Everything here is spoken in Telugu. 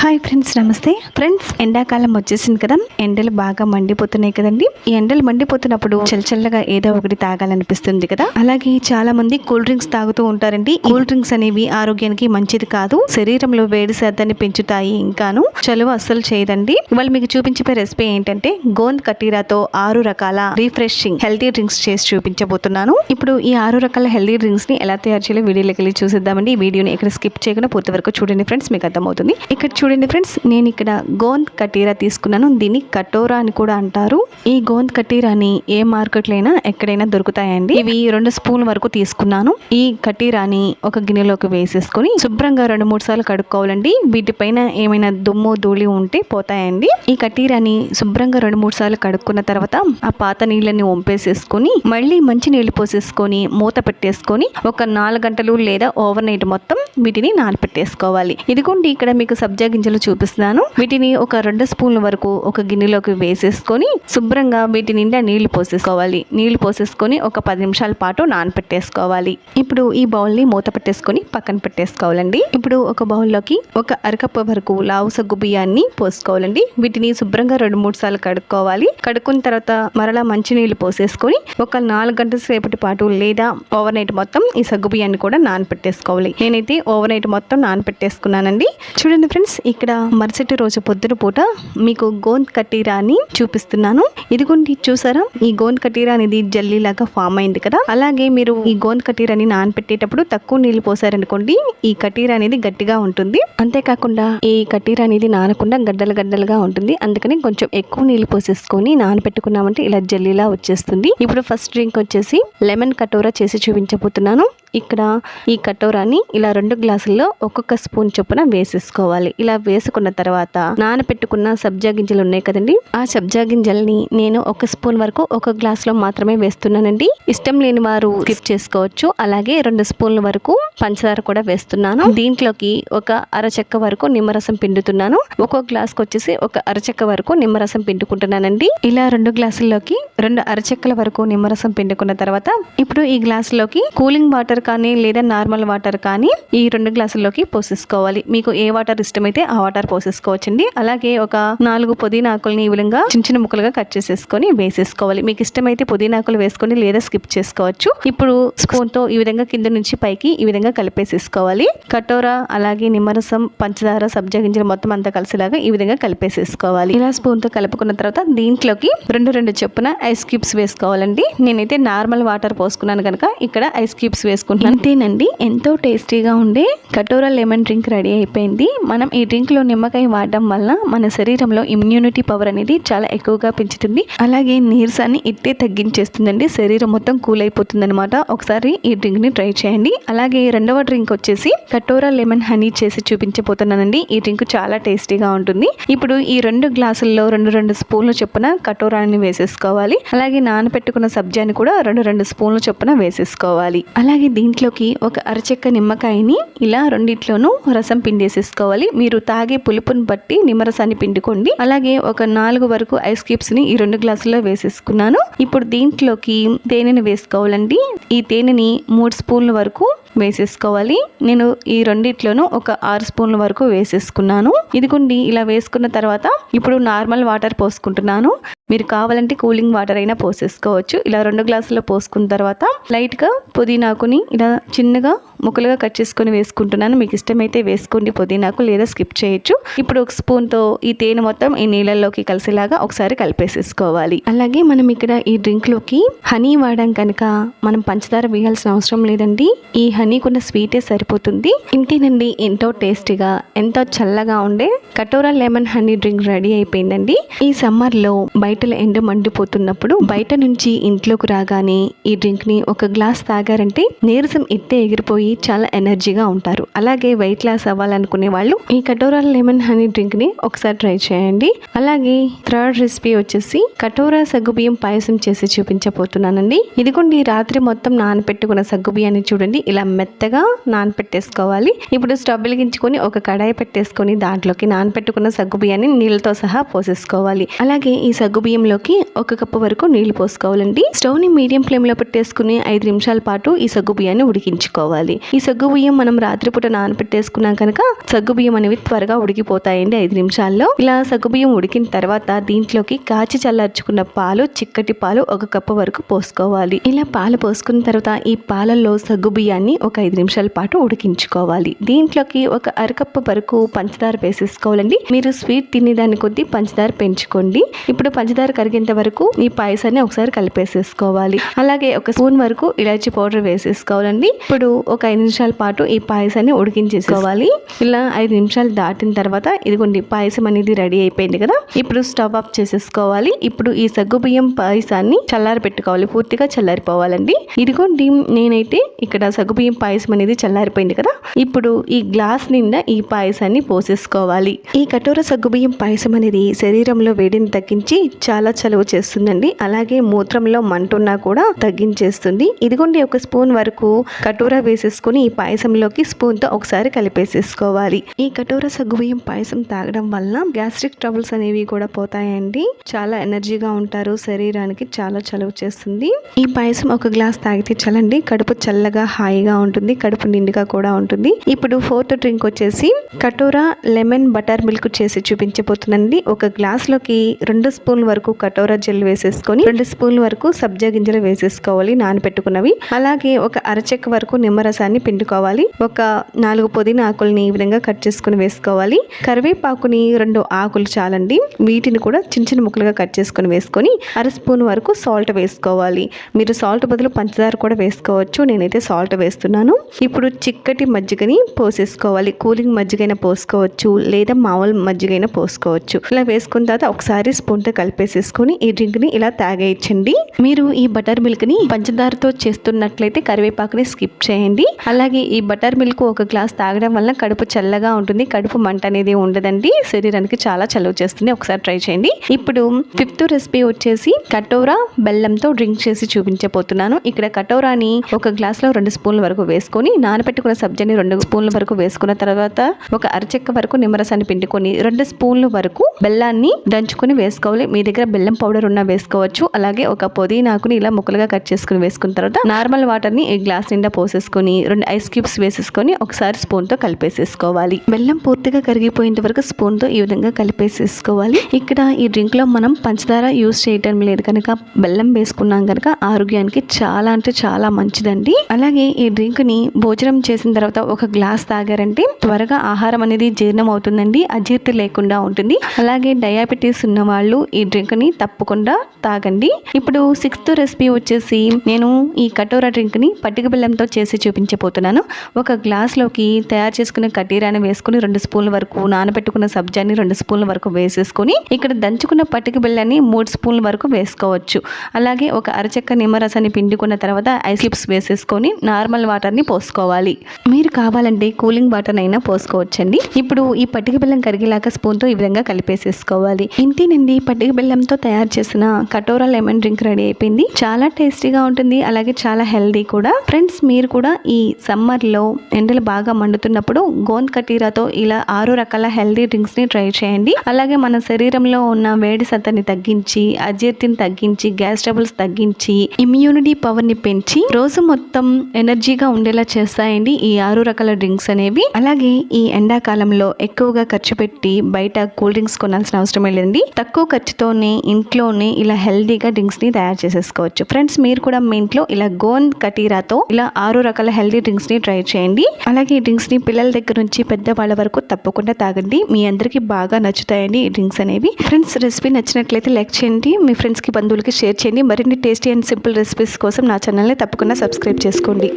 హాయ్ ఫ్రెండ్స్ నమస్తే. ఫ్రెండ్స్ ఎండాకాలం వచ్చేసింది కదా. ఎండలు బాగా మండిపోతున్నాయి కదండి. ఈ ఎండలు మండిపోతున్నప్పుడు చల్లచల్లగా ఏదో ఒకటి తాగాలనిపిస్తుంది కదా. అలాగే చాలా మంది కూల్ డ్రింక్స్ తాగుతూ ఉంటారండి. కూల్ డ్రింక్స్ అనేవి ఆరోగ్యానికి మంచిది కాదు. శరీరంలో వేడి శాతాన్ని పెంచుతాయి ఇంకాను. చలువ అస్సలు చేయదండి. ఇవాళ మీకు చూపించే రెసిపీ ఏంటంటే గోంద్ కటీరాతో ఆరు రకాల రిఫ్రెషింగ్ హెల్తీ డ్రింక్స్ చేసి చూపించబోతున్నాను. ఇప్పుడు ఈ ఆరు రకాల హెల్తీ డ్రింక్స్ని ఎలా తయారు చేయాలో వీడియోలోకి వెళ్ళి చూసిద్దామండి. ఈ వీడియోని ఇక్కడ స్కిప్ చేయకుండా పూర్తి వరకు చూడండి. ఫ్రెండ్స్ మీకు అర్థమవుతుంది. ఇక్కడ చూడండి ఫ్రెండ్స్ నేను ఇక్కడ గోంద్ కటీరా తీసుకున్నాను. దీన్ని కటోరా అని కూడా అంటారు. ఈ గోంద్ కటీరాని ఏ మార్కెట్లో అయినా ఎక్కడైనా దొరుకుతాయండి. ఇవి రెండు స్పూన్ వరకు తీసుకున్నాను. ఈ కటీరాని ఒక గిన్నెలోకి వేసేసుకొని శుభ్రంగా రెండు మూడు సార్లు కడుక్కోవాలండి. వీటిపైన ఏమైనా దుమ్ము ధూళి ఉంటే పోతాయండి. ఈ కటీరాని శుభ్రంగా రెండు మూడు సార్లు కడుక్కున్న తర్వాత ఆ పాత నీళ్ళని వంపేసేసుకొని మళ్ళీ మంచి నీళ్ళు పోసేసుకొని మూత పెట్టేసుకొని ఒక నాలుగు గంటలు లేదా ఓవర్ నైట్ మొత్తం వీటిని నానపెట్టేసుకోవాలి. ఇదిగోండి ఇక్కడ మీకు సబ్జా గింజలు చూపిస్తున్నాను. వీటిని ఒక రెండు స్పూన్ల వరకు ఒక గిన్నెలోకి వేసేసుకొని శుభ్రంగా వీటి నిండా నీళ్ళు పోసేసుకోవాలి. నీళ్ళు పోసేసుకొని ఒక పది నిమిషాల పాటు నానపెట్టేసుకోవాలి. ఇప్పుడు ఈ బౌల్ని మూత పెట్టేసుకొని పక్కన పెట్టేసుకోవాలండి. ఇప్పుడు ఒక బౌల్లోకి ఒక అరకప్ప వరకు లావు సగ్గు బియ్యాన్ని పోసుకోవాలండి. వీటిని శుభ్రంగా రెండు మూడు సార్లు కడుక్కోవాలి. కడుక్కున్న తర్వాత మరలా మంచి నీళ్ళు పోసేసుకొని ఒక నాలుగు గంటల సేపటి పాటు లేదా ఓవర్ నైట్ మొత్తం ఈ సగ్గు బియ్యాన్ని కూడా నానపెట్టేసుకోవాలి. నేనైతే ఓవర్ నైట్ మొత్తం నానపెట్టేసుకున్నానండి. చూడండి ఫ్రెండ్స్ ఇక్కడ మరుసటి రోజు పొద్దున పూట మీకు గోంద్ కటీరాని చూపిస్తున్నాను. ఇదిగోండి చూసారా? ఈ గోంద్ కటీరా అనేది జల్లీ లాగా ఫామ్ అయింది కదా? అలాగే మీరు ఈ గోంద్ కటీరాని నానపెట్టేటప్పుడు తక్కువ నీళ్ళు పోసారనుకోండి ఈ కటీరా అనేది గట్టిగా ఉంటుంది. అంతేకాకుండా ఈ కటీరా అనేది నానకుండా గడ్డలు గడ్డలుగా ఉంటుంది. అందుకని కొంచెం ఎక్కువ నీళ్ళు పోసేసుకొని నానపెట్టుకున్నామంటే ఇలా జల్లీలా వచ్చేస్తుంది. ఇప్పుడు ఫస్ట్ డ్రింక్ వచ్చేసి లెమన్ కటోరా చేసి చూపించబోతున్నాను. ఇక్కడ ఈ కటోరాని ఇలా రెండు గ్లాసుల్లో ఒక్కొక్క స్పూన్ చొప్పున వేసేసుకోవాలి. ఇలా వేసుకున్న తర్వాత నానపెట్టుకున్న సబ్జా గింజలు ఉన్నాయి కదండి? ఆ సబ్జా గింజల్ని నేను ఒక స్పూన్ వరకు ఒక గ్లాస్లో మాత్రమే వేస్తున్నానండి. ఇష్టం లేని వారు స్కిప్ చేసుకోవచ్చు. అలాగే రెండు స్పూన్ల వరకు పంచదార కూడా వేస్తున్నాను. దీంట్లోకి ఒక అరచెక్క వరకు నిమ్మరసం పిండుతున్నాను. ఒక్కో గ్లాస్ వచ్చేసి ఒక అరచెక్క వరకు నిమ్మరసం పిండుకుంటున్నానండి. ఇలా రెండు గ్లాసుల్లోకి రెండు అరచెక్కల వరకు నిమ్మరసం పిండుకున్న తర్వాత ఇప్పుడు ఈ గ్లాసులోకి కూలింగ్ వాటర్ కానీ లేదా నార్మల్ వాటర్ కానీ ఈ రెండు గ్లాసుల్లోకి పోసేసుకోవాలి. మీకు ఏ వాటర్ ఇష్టమైతే ఆ వాటర్ పోసేసుకోవచ్చండి. అలాగే ఒక నాలుగు పుదీనాకుల్ని ఈ విధంగా చిన్న చిన్న ముక్కలుగా కట్ చేసేసుకొని వేసేసుకోవాలి. మీకు ఇష్టమైతే పుదీనాకులు వేసుకొని లేదా స్కిప్ చేసుకోవచ్చు. ఇప్పుడు స్పూన్తో ఈ విధంగా కింద నుంచి పైకి ఈ విధంగా కలిపేసేసుకోవాలి. కటోరా అలాగే నిమ్మరసం పంచదార సబ్జా గింజలు మొత్తం అంతా కలిసేలాగా ఈ విధంగా కలిపేసేసుకోవాలి. ఇలా స్పూన్తో కలుపుకున్న తర్వాత దీంట్లోకి రెండు రెండు చొప్పున ఐస్ క్యూబ్స్ వేసుకోవాలండి. నేనైతే నార్మల్ వాటర్ పోసుకున్నాను కనుక ఇక్కడ ఐస్ క్యూబ్స్ చేసుకుంటున్నాను. అంతేనండి ఎంతో టేస్టీగా ఉండే కటోరా లెమన్ డ్రింక్ రెడీ అయిపోయింది. మనం ఈ డ్రింక్లో నిమ్మకాయ వాడడం వల్ల మన శరీరంలో ఇమ్యూనిటీ పవర్ అనేది చాలా ఎక్కువగా పెంచుతుంది. అలాగే నీరసాన్ని ఇట్టే తగ్గించేస్తుందండి. శరీరం మొత్తం కూల్ అయిపోతుంది అనమాట ఒకసారి ఈ డ్రింక్ని ట్రై చేయండి. అలాగే రెండవ డ్రింక్ వచ్చేసి కటోరా లెమన్ హనీ చేసి చూపించబోతున్నానండి. ఈ డ్రింక్ చాలా టేస్టీగా ఉంటుంది. ఇప్పుడు ఈ రెండు గ్లాసుల్లో రెండు రెండు స్పూన్లు చొప్పున కటోరాని వేసేసుకోవాలి. అలాగే నానబెట్టుకున్న సబ్జాని కూడా రెండు రెండు స్పూన్లు చొప్పున వేసేసుకోవాలి. అలాగే దీంట్లోకి ఒక అరచెక్క నిమ్మకాయని ఇలా రెండిట్లోనూ రసం పిండేసేసుకోవాలి. మీరు తాగే పులుపుని బట్టి నిమ్మరసాన్ని పిండుకోండి. అలాగే ఒక నాలుగు వరకు ఐస్ క్యూబ్స్ని ఈ రెండు గ్లాసుల్లో వేసేసుకున్నాను. ఇప్పుడు దీంట్లోకి తేనెని వేసుకోవాలండి. ఈ తేనెని మూడు స్పూన్ల వరకు వేసేసుకోవాలి. నేను ఈ రెండిట్లోనూ ఒక ఆరు స్పూన్ల వరకు వేసేసుకున్నాను. ఇదిగోండి ఇలా వేసుకున్న తర్వాత ఇప్పుడు నార్మల్ వాటర్ పోసుకుంటున్నాను. మీరు కావాలంటే కూలింగ్ వాటర్ అయినా పోసేసుకోవచ్చు. ఇలా రెండు గ్లాసుల్లో పోసుకున్న తర్వాత లైట్గా పుదీనాకుని ఇలా చిన్నగా ముక్కలుగా కట్ చేసుకొని వేసుకుంటున్నాను. మీకు ఇష్టమైతే వేసుకోండి. పుదీనాకు లేదా స్కిప్ చేయొచ్చు. ఇప్పుడు ఒక స్పూన్తో ఈ తేనె మొత్తం ఈ నీళ్ళల్లోకి కలిసేలాగా ఒకసారి కలిపేసేసుకోవాలి. అలాగే మనం ఇక్కడ ఈ డ్రింక్లోకి హనీ వాడడం కనుక మనం పంచదార వేయాల్సిన అవసరం లేదండి. ఈ హనీకున్న స్వీటే సరిపోతుంది. ఇంతేనండి ఎంతో టేస్టీగా ఎంతో చల్లగా ఉండే katora lemon honey drink ready అయిపోయిందండి. ఈ సమ్మర్లో బయటలో ఎండ మండిపోతున్నప్పుడు బయట నుంచి ఇంట్లోకి రాగానే ఈ డ్రింక్ని ఒక గ్లాస్ తాగారంటే నీరసం ఇట్టే ఎగిరిపోయి చాలా ఎనర్జీగా ఉంటారు. అలాగే వెయిట్ లాస్ అవ్వాలనుకునే వాళ్ళు ఈ కటోరా లెమన్ హనీ డ్రింక్ని ఒకసారి ట్రై చేయండి. అలాగే థర్డ్ రెసిపీ వచ్చేసి కటోరా సగ్గుబియ్యం పాయసం చేసి చూపించబోతున్నానండి. ఇదిగోండి రాత్రి మొత్తం నానపెట్టుకున్న సగ్గుబియ్యాన్ని చూడండి. ఇలా మెత్తగా నానపెట్టేసుకోవాలి. ఇప్పుడు స్టవ్ వెలిగించుకొని ఒక కడాయి పెట్టేసుకొని దాంట్లోకి నానపెట్టుకున్న సగ్గుబియ్యాన్ని నీళ్ళతో సహా పోసేసుకోవాలి. అలాగే ఈ సగ్గుబియ్యంలోకి ఒక కప్పు వరకు నీళ్ళు పోసుకోవాలండి. స్టవ్ని మీడియం ఫ్లేమ్లో పెట్టేసుకుని ఐదు నిమిషాల పాటు ఈ సగ్గుబియ్యాన్ని ఉడికించుకోవాలి. ఈ సగ్గు బియ్యం మనం రాత్రిపూట నానబెట్టేసుకున్నాం కనుక సగ్గు బియ్యం అనేవి త్వరగా ఉడికిపోతాయండి ఐదు నిమిషాల్లో. ఇలా సగ్గు బియ్యం ఉడికిన తర్వాత దీంట్లోకి కాచి చల్లార్చుకున్న పాలు చిక్కటి పాలు ఒక కప్పు వరకు పోసుకోవాలి. ఇలా పాలు పోసుకున్న తర్వాత ఈ పాలల్లో సగ్గు బియ్యాన్ని ఒక ఐదు నిమిషాల పాటు ఉడికించుకోవాలి. దీంట్లోకి ఒక అరకప్పు వరకు పంచదార వేసేసుకోవాలండి. మీరు స్వీట్ తినేదాని కొద్దీ పంచదార పెంచుకోండి. ఇప్పుడు పంచదార కరిగేంత వరకు ఈ పాయసాన్ని ఒకసారి కలిపేసేసుకోవాలి. అలాగే ఒక స్పూన్ వరకు ఇలాచి పౌడర్ వేసేసుకోవాలండి. ఇప్పుడు ఒక ఐదు నిమిషాల పాటు ఈ పాయసాన్ని ఉడికించేసుకోవాలి. ఇలా ఐదు నిమిషాలు దాటిన తర్వాత ఇదిగోండి పాయసం అనేది రెడీ అయిపోయింది కదా? ఇప్పుడు స్టవ్ ఆఫ్ చేసేసుకోవాలి. ఇప్పుడు ఈ సగ్గు బియ్యం పాయసాన్ని చల్లారి పెట్టుకోవాలి పూర్తిగా చల్లారిపోవాలండి. ఇదిగోండి నేనైతే ఇక్కడ సగ్గు బియ్యం పాయసం అనేది చల్లారిపోయింది కదా? ఇప్పుడు ఈ గ్లాస్ నిండా ఈ పాయసాన్ని పోసేసుకోవాలి. ఈ కటోర సగ్గుబియ్యం పాయసం అనేది శరీరంలో వేడిని తగ్గించి చాలా చలువ చేస్తుందండి. అలాగే మూత్రంలో మంటున్నా కూడా తగ్గించేస్తుంది. ఇదిగోండి ఒక స్పూన్ వరకు కటోర తీసుకుని ఈ పాయసంలోకి స్పూన్తో ఒకసారి కలిపేసేసుకోవాలి. ఈ కటోర సగ్గుబియ్యం పాయసం తాగడం వల్ల గ్యాస్ట్రిక్ ట్రబుల్స్ అనేవి కూడా పోతాయండి. చాలా ఎనర్జీగా ఉంటారు. శరీరానికి చాలా చలువ చేస్తుంది. ఈ పాయసం ఒక గ్లాస్ తాగితే చలండి. కడుపు చల్లగా హాయిగా ఉంటుంది. కడుపు నిండుగా కూడా ఉంటుంది. ఇప్పుడు ఫోర్త్ డ్రింక్ వచ్చేసి కటోరా లెమన్ బటర్ మిల్క్ చేసి చూపించబోతుందండి. ఒక గ్లాస్లోకి రెండు స్పూన్ల వరకు కటోరా జెల్ వేసేసుకొని రెండు స్పూన్ల వరకు సబ్జా గింజలు వేసేసుకోవాలి నానబెట్టుకున్నవి. అలాగే ఒక అరచెక్క వరకు మాంసాన్ని పిండుకోవాలి. ఒక నాలుగు పుదీనా ఆకుల్ని ఈ విధంగా కట్ చేసుకుని వేసుకోవాలి. కరివేపాకుని రెండు ఆకులు చాలండి. వీటిని కూడా చిన్న చిన్న ముక్కలుగా కట్ చేసుకుని వేసుకొని అర స్పూన్ వరకు సాల్ట్ వేసుకోవాలి. మీరు సాల్ట్ బదులు పంచదార కూడా వేసుకోవచ్చు. నేనైతే సాల్ట్ వేస్తున్నాను. ఇప్పుడు చిక్కటి మజ్జిగని పోసేసుకోవాలి. కూలింగ్ మజ్జిగైనా పోసుకోవచ్చు. లేదా మామూలు మజ్జిగైనా పోసుకోవచ్చు. ఇలా వేసుకున్న తర్వాత ఒకసారి స్పూన్తో కలిపేసేసుకొని ఈ డ్రింక్ని ఇలా తాగేయచ్చండి. మీరు ఈ బటర్ మిల్క్ని పంచదారతో చేస్తున్నట్లయితే కరివేపాకుని స్కిప్ చేయండి. అలాగే ఈ బటర్ మిల్క్ ఒక గ్లాస్ తాగడం వల్ల కడుపు చల్లగా ఉంటుంది. కడుపు మంట అనేది ఉండదండి. శరీరానికి చాలా చలువ చేస్తుంది. ఒకసారి ట్రై చేయండి. ఇప్పుడు ఫిఫ్త్ రెసిపీ వచ్చేసి కటోరా బెల్లంతో డ్రింక్ చేసి చూపించబోతున్నాను. ఇక్కడ కటోరాని ఒక గ్లాస్లో రెండు స్పూన్ల వరకు వేసుకొని నానబెట్టుకున్న సబ్జాని రెండు స్పూన్ల వరకు వేసుకున్న తర్వాత ఒక అరచెక్క వరకు నిమ్మరసాన్ని పిండుకొని రెండు స్పూన్ల వరకు బెల్లాన్ని దంచుకొని వేసుకోవాలి. మీ దగ్గర బెల్లం పౌడర్ ఉన్నా వేసుకోవచ్చు. అలాగే ఒక పుదీనాకుని ఇలా ముక్కలుగా కట్ చేసుకుని వేసుకున్న తర్వాత నార్మల్ వాటర్ని ఈ గ్లాస్ నిండా పోసేసుకొని రెండు ఐస్ క్యూబ్స్ వేసేసుకొని ఒకసారి స్పూన్తో కలిపేసేసుకోవాలి. బెల్లం పూర్తిగా కరిగిపోయేంత వరకు స్పూన్తో ఈ విధంగా కలిపేసేసుకోవాలి. ఇక్కడ ఈ డ్రింక్లో మనం పంచదార యూస్ చేయటం లేదు కనుక బెల్లం వేసుకున్నాం కనుక ఆరోగ్యానికి చాలా అంటే చాలా మంచిదండి. అలాగే ఈ డ్రింక్ని భోజనం చేసిన తర్వాత ఒక గ్లాస్ తాగారంటే త్వరగా ఆహారం అనేది జీర్ణం అవుతుందండి అజీర్తి లేకుండా ఉంటుంది. అలాగే డయాబెటీస్ ఉన్న వాళ్ళు ఈ డ్రింక్ని తప్పకుండా తాగండి. ఇప్పుడు సిక్స్త్ రెసిపీ వచ్చేసి నేను ఈ కటోరా డ్రింక్ని పట్టిక బెల్లంతో చేసి చూపించబోతున్నాను ఒక గ్లాస్లోకి తయారు చేసుకున్న కటీరాని వేసుకుని రెండు స్పూన్ల వరకు నానబెట్టుకున్న సబ్జాని రెండు స్పూన్ల వరకు వేసేసుకొని ఇక్కడ దంచుకున్న పట్టుకు బెల్లాన్ని మూడు స్పూన్ల వరకు వేసుకోవచ్చు. అలాగే ఒక అరచక్క నిమ్మరసాన్ని పిండుకున్న తర్వాత ఐస్ క్లిప్స్ వేసేసుకొని నార్మల్ వాటర్ని పోసుకోవాలి. మీరు కావాలంటే కూలింగ్ వాటర్ అయినా పోసుకోవచ్చండి. ఇప్పుడు ఈ పట్టిక బెల్లం కరిగేలాగా స్పూన్తో ఈ విధంగా కలిపేసేసుకోవాలి. ఇంతేనండి పట్టిక బెల్లంతో తయారు చేసిన కటోరా లెమన్ డ్రింక్ రెడీ అయిపోయింది. చాలా టేస్టీగా ఉంటుంది అలాగే చాలా హెల్దీ కూడా. ఫ్రెండ్స్ మీరు కూడా ఈ సమ్మర్లో ఎండలు బాగా మండుతున్నప్పుడు గోంద్ కటీరాతో ఇలా ఆరు రకాల హెల్దీ డ్రింక్స్ని ట్రై చేయండి. అలాగే మన శరీరంలో ఉన్న వేడి సత్తని తగ్గించి అజీర్తిని తగ్గించి గ్యాస్ ట్రబుల్స్ తగ్గించి ఇమ్యూనిటీ పవర్ని పెంచి రోజు మొత్తం ఎనర్జీగా ఉండేలా చేస్తాయండి ఈ ఆరు రకాల డ్రింక్స్ అనేవి. అలాగే ఈ ఎండాకాలంలో ఎక్కువగా ఖర్చు పెట్టి బయట కూల్ డ్రింక్స్ కొనాల్సిన అవసరం లేదండి. తక్కువ ఖర్చుతోనే ఇంట్లోనే ఇలా హెల్దీగా డ్రింక్స్ని తయారు చేసేసుకోవచ్చు. ఫ్రెండ్స్ మీరు కూడా మీ ఇంట్లో ఇలా గోంద్ కటీరాతో ఇలా ఆరు రకాల హెల్దీ డ్రింక్స్ని ట్రై చేయండి. అలాగే ఈ డ్రింక్స్ని పిల్లల దగ్గర నుంచి పెద్ద వాళ్ళ వరకు తప్పకుండా తాగండి. మీ అందరికీ బాగా నచ్చుతాయండి ఈ డ్రింక్స్ అనేవి. ఫ్రెండ్స్ రెసిపీ నచ్చినట్లయితే లైక్ చేయండి. మీ ఫ్రెండ్స్కి బంధువులకి షేర్ చేయండి. మరిన్ని టేస్టీ అండ్ సింపుల్ రెసిపీస్ కోసం నా ఛానల్ని తప్పకుండా సబ్స్క్రైబ్ చేసుకోండి.